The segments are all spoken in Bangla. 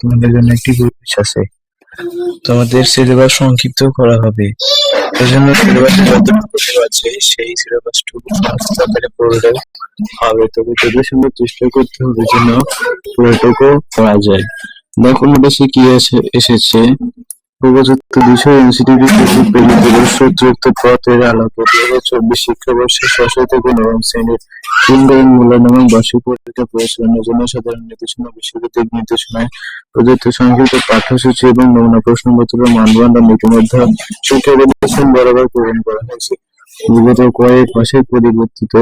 তোমাদের জন্য একটি গুড আছে। তোমাদের সিলেবাস সংক্ষিপ্ত করা হবে। সেজন্য সিলেবাস যতটুকু আছে, সেই সিলেবাসটুকু টুকু আকারে পড়লেও হবে। তবে তোদের সঙ্গে চেষ্টা করতে হবে যেন পুরোটুকু করা যায়। দেখো নোটিশে কি এসেছে। উপযুক্ত বিষয় এনসিটিভি কর্তৃক পথের আলোকে চব্বিশ শিক্ষাবর্ষে ষষ্ঠ থেকে নবম শ্রেণির তিনবারের মূল্যায়ন এবং বার্ষিক পরীক্ষা পরিচালনার জন্য সাধারণ নির্দেশনা, বিশ্বভিত্তিক নির্দেশনায় প্রদত্ত সংক্ষিপ্ত পাঠ্যসূচি এবং নমুনা প্রশ্নপত্রের মানদণ্ড ইতিমধ্যে শিক্ষা বরাবর পূরণ করা হয়েছে। বিগত কয়েক মাসের পরিবর্তিত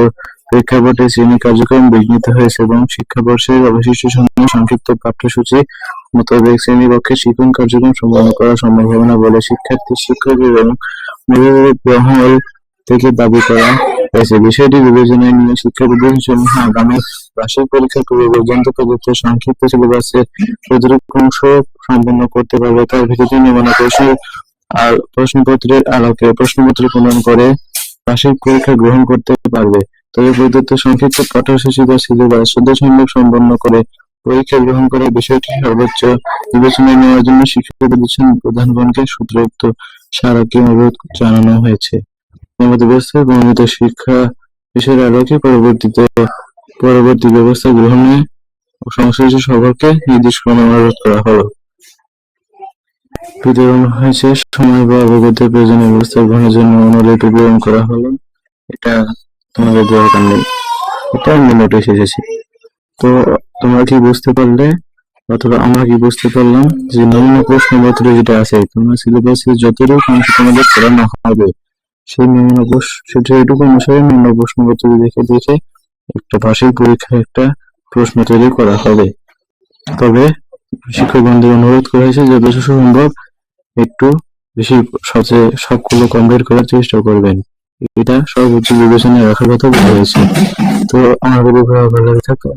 প্রেক্ষাপটে শ্রেণি কার্যক্রম বিঘ্নিত হয়েছে এবং শিক্ষাবর্ষের অবশিষ্ট সময়ে সংক্ষিপ্ত পাঠ্যসূচি মোতাবেক শ্রেণীকক্ষে শিক্ষণ কার্যক্রম সম্পন্ন করা সম্ভব হবে না বলে শিক্ষার্থী শিক্ষক এবং মহল থেকে দাবি করা হয়েছে। বিষয়টি বিবেচনায় নিয়ে শিক্ষা প্রতিষ্ঠানসমূহ আগামী বার্ষিক পরীক্ষা পূর্ব পর্যন্ত প্রদত্ত সংক্ষিপ্ত সিলেবাসের প্রতিরূপ অংশ সম্পন্ন করতে পারবে। তার ভিত্তিতে নমুনা প্রশ্ন আর প্রশ্নপত্রের আলোকে প্রশ্নপত্র প্রণয়ন করে বার্ষিক পরীক্ষা গ্রহণ করতে পারবে। তবে প্রদত্ত সংক্ষিপ্ত পাঠ্যসূচি বা সিলেবাস যথাসম্ভব সম্পন্ন করে পরীক্ষা গ্রহণ করার বিষয়টি সর্বোচ্চ বিবেচনায় নেওয়ার জন্য শিক্ষা প্রতিষ্ঠান প্রধানগণকে সূত্রোক্ত স্মারকে অনুরোধ জানানো হয়েছে। প্রণীত শিক্ষা বিষয়ের আলোকে পরবর্তীতে পরবর্তী ব্যবস্থা গ্রহণে সংশ্লিষ্ট সভাকে নির্দেশ অনুরোধ করা হলো। বিতরণ হয়েছে। সময় বা অবগতির প্রয়োজনীয় ব্যবস্থা গ্রহণের জন্য অনুরোধ প্রেরণ করা হলো। এটা তোমাদের দরকার নেই এটা আমি নোটিশ এসেছে। তো তোমরা কি বুঝতে পারলে অথবা আমরা কি বুঝতে পারলাম যে নমুনা প্রশ্নপত্র যেটা আছে, তোমরা সিলেবাসে যতটুকু অংশ তোমাদের পড়ানো হবে, সেই নমুনা প্রশ্ন, সেটা এটুকু অনুসারে নমুনা প্রশ্নপত্র দেখে দেখে একটা বার্ষিক পরীক্ষায় একটা প্রশ্ন তৈরি করা হবে। তবে শিক্ষক বন্ধু অনুরোধ করা হয়েছে যত সম্ভব একটু বেশি সবচেয়ে সবগুলো কমপ্লিট করার চেষ্টা করবেন। এটা সর্বোচ্চ বিবেচনায় রাখার কথা বলা হয়েছে। তো আমাদের উপরে ভালো লাগে থাকো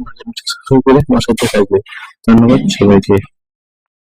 করে, আমার থাকবে ধন্যবাদ সবাইকে।